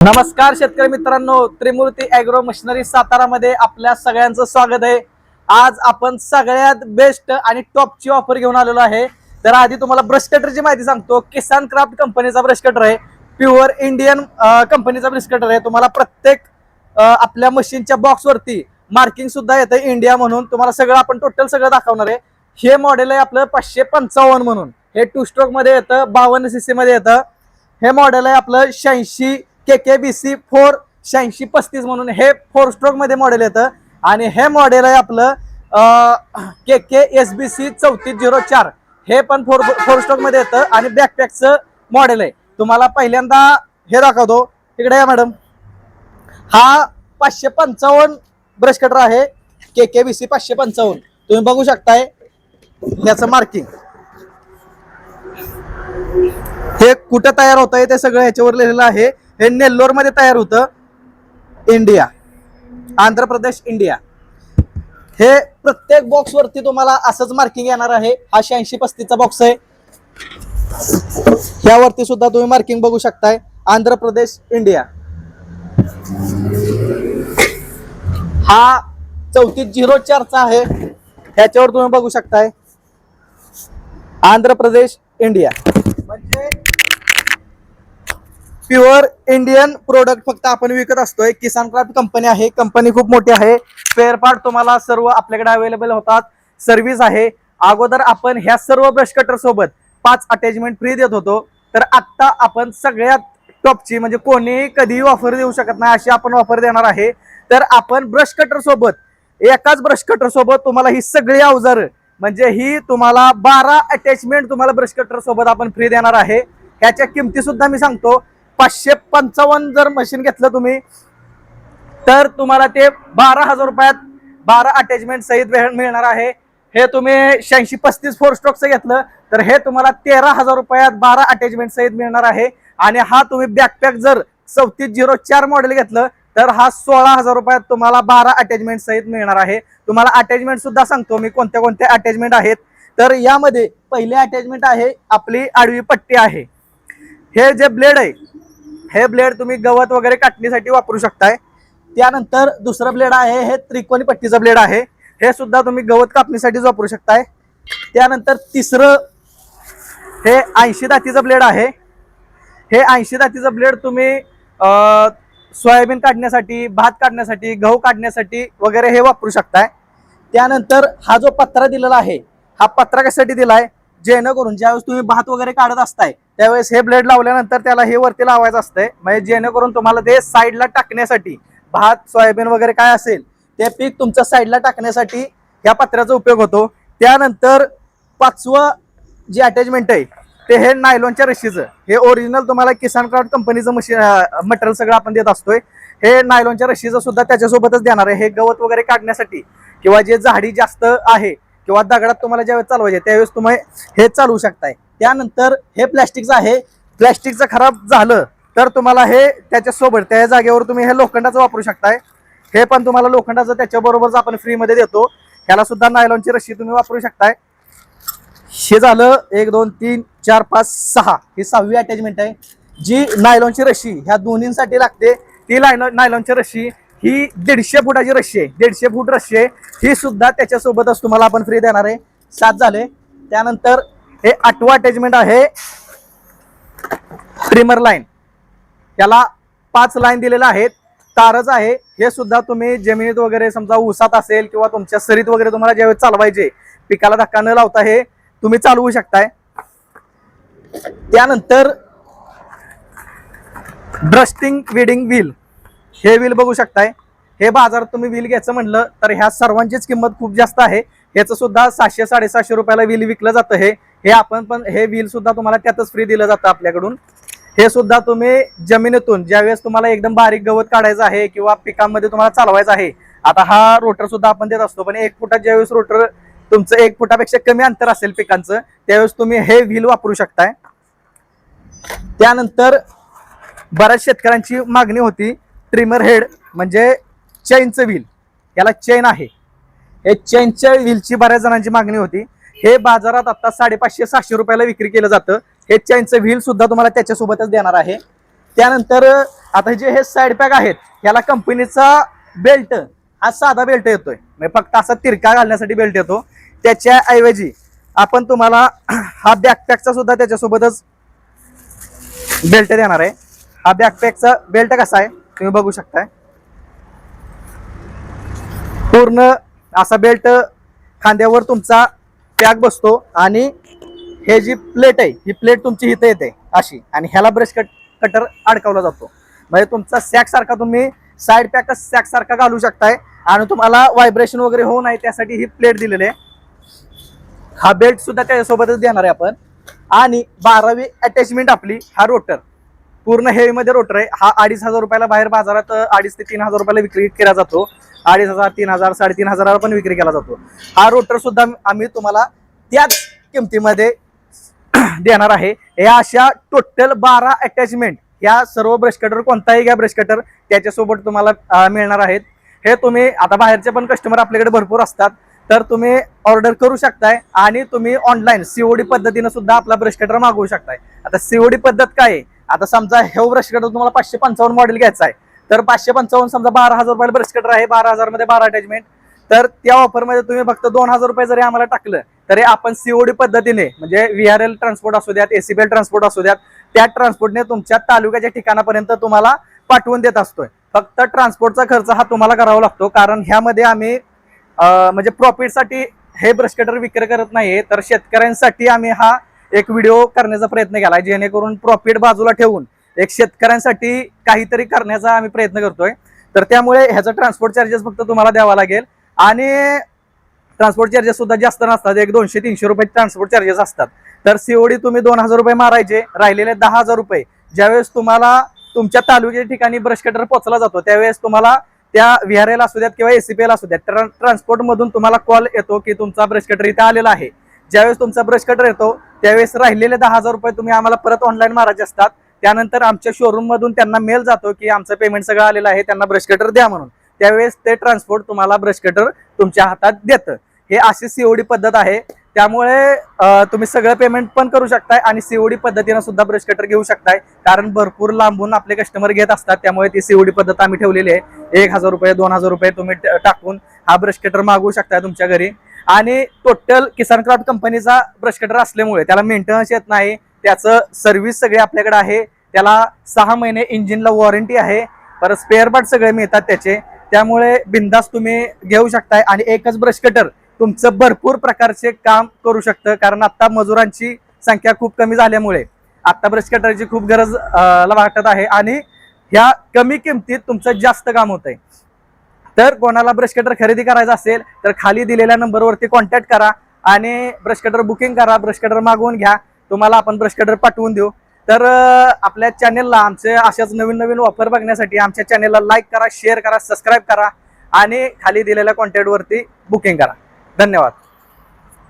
नमस्कार शेतकरी मित्रांनो त्रिमूर्ती अॅग्रो मशिनरी सातारामध्ये आपल्या सगळ्यांचं स्वागत आहे. आज आपण सगळ्यात बेस्ट आणि टॉपची ऑफर घेऊन आलेलो आहे. तर आधी तुम्हाला ब्रश कटरची माहिती सांगतो. किसान क्राफ्ट कंपनीचा ब्रश कटर आहे. प्युअर इंडियन कंपनीचा ब्रश कटर आहे. तुम्हाला प्रत्येक आपल्या मशीनच्या बॉक्सवरती मार्किंग सुद्धा येतं इंडिया म्हणून. तुम्हाला सगळं आपण टोटल सगळं दाखवणार आहे. हे मॉडेल आहे आपलं पाचशे पंचावन्न म्हणून. हे टू स्ट्रोकमध्ये येतं बावन्न सीसी मध्ये येतं. हे मॉडेल आहे आपलं शहाऐंशी के के बी सी फोर शहाऐंशी पस्तीस म्हणून हे फोर स्ट्रोकमध्ये मॉडेल येतं. आणि हे मॉडेल आहे आपलं K K S B C चौतीस झिरो चार. हे पण फोर फोर स्ट्रोकमध्ये येतं आणि बॅकपॅकचं मॉडेल आहे. तुम्हाला पहिल्यांदा हे दाखवतो. तिकडे या मॅडम हा पाचशे पंचावन्न ब्रश कटर आहे. के के बी सी पाचशे पंचावन्न. तुम्ही बघू शकताय. याचं मार्किंग हे कुठं तयार होत आहे ते सगळं ह्याच्यावर लिहिलेलं आहे. हे नेल्लोरमध्ये तयार होतं इंडिया आंध्र प्रदेश इंडिया. हे प्रत्येक बॉक्स वरती तुम्हाला असंच मार्किंग येणार आहे. हा शहाऐंशी पस्तीसचा बॉक्स आहे. ह्यावरती सुद्धा तुम्ही मार्किंग बघू शकताय. आंध्र प्रदेश इंडिया. हा चौतीस झिरो चारचा आहे. ह्याच्यावर तुम्ही बघू शकताय. Andhra Pradesh India. Pure Indian product फक्त आपण विकत असतोय. किसान क्राफ्ट कंपनी आहे. कंपनी खूप मोठी आहे. स्पेअर पार्ट तुम्हाला सर्व आपल्याकडे अवेलेबल होतात. सर्व्हिस आहे. अगोदर आपण ह्या सर्व ब्रश कटर सोबत पाच अटॅचमेंट फ्री देत होतो. तर आत्ता आपण सगळ्यात टॉपची म्हणजे कोणी कधीही ऑफर देऊ शकत नाही अशी आपण ऑफर देणार आहे. तर आपण ब्रश कटर सोबत एकाच ब्रश कटर सोबत तुम्हाला ही सगळी अवजारं म्हणजे ही तुम्हाला बारा अटॅचमेंट तुम्हाला ब्रश कटर सोबत आपण फ्री देणार आहे. ह्याच्या किमती सुद्धा मी सांगतो. पाचशे पंचावन्न जर मशीन घेतलं तुम्ही तर तुम्हाला ते बारा हजार रुपयात बारा अटॅचमेंट सहित मिळणार आहे. हे तुम्ही शहाऐंशी पस्तीस फोर स्ट्रोकचं घेतलं तर हे तुम्हाला तेरा हजार रुपयात बारा अटॅचमेंट सहित मिळणार आहे. आणि हा तुम्ही बॅकपॅक जर चौतीस झिरो चार मॉडेल घेतलं तर हा सोळा हजार रुपयात तुम्हाला बारा अटॅचमेंट सहित मिळणार आहे. तुम्हाला अटॅचमेंट सुद्धा सांगतो मी कोणत्या कोणत्या अटॅचमेंट आहेत. तर यामध्ये पहिले अटॅचमेंट आहे आपली आडवी पट्टी आहे. हे जे ब्लेड आहे हे ब्लेड तुम्ही गवत वगैरे काटणीसाठी वापरू शकताय. त्यानंतर दुसरं ब्लेड आहे हे त्रिकोणी पट्टीचं ब्लेड आहे. हे सुद्धा तुम्ही गवत कापणीसाठीच वापरू शकताय. त्यानंतर तिसरं हे ऐंशी दातीचं ब्लेड आहे. हे ऐंशी दातीचं ब्लेड तुम्ही सोयाबीन काढण्यासाठी भात काढण्यासाठी गहू काढण्यासाठी वगैरे हे वापरू शकताय. त्यानंतर हा जो पत्रा दिलेला आहे हा पत्रा कशासाठी दिला आहे जेणेकरून ज्यावेळेस तुम्ही भात वगैरे काढत असताय त्यावेळेस हे ब्लेड लावल्यानंतर त्याला हे वरती लावायचं असतंय. म्हणजे जेणेकरून तुम्हाला ते साईडला टाकण्यासाठी भात सोयाबीन वगैरे काय असेल ते पीक तुमच्या साईडला टाकण्यासाठी या पत्र्याचा उपयोग होतो. त्यानंतर पाचवं जे अटॅचमेंट आहे ते हे नायलॉनच्या रशीचं हे ओरिजिनल तुम्हाला किसान क्राफ्ट कंपनीचं मशीन मटेरियल सगळं आपण देत असतोय. हे नायलॉनच्या रशीचं सुद्धा त्याच्यासोबतच देणार आहे. हे गवत वगैरे काढण्यासाठी किंवा जे झाडी जास्त आहे किंवा दगडात तुम्हाला ज्यावेळेस चालवायचे त्यावेळेस तुम्ही हे चालवू शकताय. त्यानंतर हे प्लॅस्टिकचं आहे. प्लॅस्टिकचं खराब झालं तर तुम्हाला हे त्याच्यासोबत त्या जागेवर तुम्ही हे लोखंडाचं वापरू शकताय. हे पण तुम्हाला लोखंडाचं त्याच्याबरोबरच आपण फ्रीमध्ये देतो. ह्याला सुद्धा नायलॉनची रशी तुम्ही वापरू शकताय. हे झालं एक दोन तीन चार पाच सहा. ही सहावी अटॅचमेंट आहे. जी नायलॉनची रशी ह्या दोन्हींसाठी लागते. ती नायलॉन नायलॉनची रशी ही दीडशे फुटाची रशी आहे. दीडशे फूट रशी आहे. ही सुद्धा त्याच्यासोबतच तुम्हाला आपण फ्री देणार आहे. सात झाले. त्यानंतर हे आठवं अटॅचमेंट आहे. ट्रिमर लाईन त्याला पाच लाईन दिलेल्या आहेत. तारच आहे. हे सुद्धा तुम्ही जमिनीत वगैरे समजा ऊसात असेल किंवा तुमच्या सरीत वगैरे तुम्हाला ज्यावेळेस चालवायचे पिकाला धक्का न लावता हे तुम्ही चालवू शकताय. त्यानंतर ड्रस्टिंग विडिंग व्हील हे व्हील बघू शकताय. हे बाजारात तुम्ही व्हील घ्यायचं म्हटलं तर ह्या सर्वांचीच किंमत खूप जास्त आहे. ह्याचं सुद्धा सातशे साडेसातशे रुपयाला व्हील विकलं जातं हे. हे आपण पण हे व्हील सुद्धा तुम्हाला त्यातच फ्री दिलं जातं आपल्याकडून. हे सुद्धा तुम्ही जमिनीतून ज्यावेळेस तुम्हाला एकदम बारीक गवत काढायचं आहे किंवा पिकांमध्ये तुम्हाला चालवायचं आहे आता हा रोटर सुद्धा आपण देत असतो पण एक फुटात ज्यावेळेस रोटर तुमचं एक फुटापेक्षा कमी अंतर असेल पिकांचं त्यावेळेस तुम्ही हे व्हील वापरू शकताय. त्यानंतर बऱ्याच शेतकऱ्यांची मागणी होती ट्रिमर हेड म्हणजे चेनचं व्हील याला चेन आहे. हे चेनच्या व्हीलची बऱ्याच जणांची मागणी होती. हे बाजारात आता साडेपाचशे सहाशे रुपयाला विक्री केलं जातं. हे चेनचं व्हील सुद्धा तुम्हाला त्याच्यासोबतच देणार आहे. त्यानंतर आता जे हे साईड पॅक आहेत याला कंपनीचा बेल्ट हा साधा बेल्ट येतोय. म्हणजे फक्त असा तिरका घालण्यासाठी बेल्ट येतो. त्याच्या ऐवजी आपण तुम्हाला हा बॅकपॅकचा सुद्धा त्याच्यासोबतच बेल्ट देणार आहे. हा बॅकपॅकचा बेल्ट कसा आहे? तुम्ही बघू शकताय. पूर्ण असा बेल्ट खांद्यावर तुमचा पॅक बसतो आणि हे जी प्लेट आहे ही प्लेट तुमची इथे येते अशी. आणि ह्याला ब्रश कट कटर अडकवला जातो. म्हणजे तुमचा सॅक सारखा तुम्ही साईड पॅकच सॅक सारखा घालू शकताय आणि तुम्हाला व्हायब्रेशन वगैरे होऊ नये त्यासाठी ही प्लेट दिलेली आहे. हा बेल्ट सुद्धा त्याच्यासोबतच देणार आहे आपण. आणि बारावी अटॅचमेंट आपली हा रोटर पूर्ण हेवी मध्ये रोटर आहे. हा अडीच हजार रुपयाला बाहेर बाजारात अडीच ते तीन हजार रुपयाला विक्री केला जातो. अडीच हजार तीन हजार साडेतीन हजाराला पण विक्री केला जातो. हा रोटर सुद्धा आम्ही तुम्हाला त्याच किमतीमध्ये देणार आहे. या अशा टोटल बारा अटॅचमेंट या सर्व ब्रश कटर कोणताही घ्या ब्रश कटर त्याच्यासोबत तुम्हाला मिळणार आहेत. हे तुम्ही आता बाहेरचे पण कस्टमर आपल्याकडे भरपूर असतात. तर तुम्ही ऑर्डर करू शकताय आणि तुम्ही ऑनलाईन सीओडी पद्धतीनं सुद्धा आपला ब्रश कटर मागवू शकताय. आता सीओडी पद्धत काय आहे? आता समजा हे ब्रश कटर तुम्हाला पाचशे पंचावन्न मॉडेल घ्यायचा आहे. तर पाचशे पंचावन्न समजा बारा हजार रुपयाला ब्रश कटर आहे बारा हजारमध्ये बारा अटॅचमेंट तर त्या ऑफरमध्ये तुम्ही फक्त दोन हजार रुपये जरी आम्हाला टाकलं तरी आपण सीओडी पद्धतीने म्हणजे व्ही आर एल ट्रान्सपोर्ट असू द्यात एसीबीएल ट्रान्सपोर्ट असू द्यात त्या ट्रान्सपोर्टने तुमच्या तालुक्याच्या ठिकाणापर्यंत तुम्हाला पाठवून देत असतोय. फक्त ट्रान्सपोर्टचा खर्च हा तुम्हाला करावा लागतो कारण ह्यामध्ये आम्ही म्हणजे प्रॉफिटसाठी हे ब्रश कटर विक्री करत नाहीये तर शेतकऱ्यांसाठी आम्ही हा एक व्हिडिओ करण्याचा प्रयत्न केला जेणेकरून प्रॉफिट बाजूला ठेवून एक शेतकऱ्यांसाठी काहीतरी करण्याचा आम्ही प्रयत्न करतोय. तर त्यामुळे ह्याचा ट्रान्सपोर्ट चार्जेस फक्त तुम्हाला द्यावा लागेल. आणि ट्रान्सपोर्ट चार्जेस सुद्धा जास्त नसतात एक दोनशे तीनशे रुपये ट्रान्सपोर्ट चार्जेस असतात. तर सीओडी तुम्ही दोन हजार रुपये मारायचे राहिलेले दहा हजार रुपये. ज्यावेळेस तुम्हाला तुमच्या तालुक्याच्या ठिकाणी ब्रश कटर पोहोचला जातो त्यावेळेस तुम्हाला त्या व्हीआरएल असू द्यात किंवा एसीपीएल असू द्यात ट्रान्सपोर्ट मधून तुम्हाला कॉल येतो की तुमचा ब्रश कटर इथे आलेला आहे. ज्यावेळेस तुमचा ब्रश कटर येतो त्यावेळेस राहिलेले दहा हजार रुपये तुम्ही आम्हाला परत ऑनलाईन मारायचे असतात. त्यानंतर आमच्या शोरूम मधून त्यांना मेल जातो की आमचं पेमेंट सगळं आलेलं आहे त्यांना ब्रश कटर द्या म्हणून. त्यावेळेस ते ट्रान्सपोर्ट तुम्हाला ब्रश कटर तुमच्या हातात देतं. हे अशी सीओडी पद्धत आहे. त्यामुळे तुम्ही सगळं पेमेंट पण करू शकताय आणि सीओडी पद्धतीनं सुद्धा ब्रश कटर घेऊ शकताय. कारण भरपूर लांबून आपले कस्टमर घेत असतात त्यामुळे ती सीओडी पद्धत आम्ही ठेवलेली आहे. एक हजार रुपये दोन हजार रुपये तुम्ही टाकून हा ब्रश कटर मागवू शकताय तुमच्या घरी. आणि टोटल किसान क्राफ्ट कंपनीचा ब्रश कटर असल्यामुळे त्याला मेंटेनन्स येत नाही. त्याचं सर्व्हिस सगळे आपल्याकडे आहे. त्याला सहा महिने इंजिनला वॉरंटी आहे. परत स्पेअर पार्ट सगळे मिळतात त्याचे. त्यामुळे बिंदास तुम्ही घेऊ शकताय आणि एकच ब्रश कटर तुमचं भरपूर प्रकारचे काम करू शकतं. कारण आता मजुरांची संख्या खूप कमी झाल्यामुळे. आता ब्रश कटरची खूप गरज वाटत आहे. आणि ह्या कमी किमतीत तुमचं जास्त काम होत आहे तर कोणाला ब्रश कटर खरेदी करायचा असेल तर खाली दिलेल्या नंबरवरती कॉन्टॅक्ट करा आणि ब्रश कटर बुकिंग करा ब्रश कटर मागवून घ्या. तुम्हाला आपण ब्रश कटर पाठवून देऊ. तर आपल्या चॅनेलला आमचे अशाच नवीन नवीन ऑफर बघण्यासाठी आमच्या चॅनेलला लाईक करा शेअर करा सबस्क्राईब करा आणि खाली दिलेल्या कॉन्टॅक्टवरती बुकिंग करा. धन्यवाद.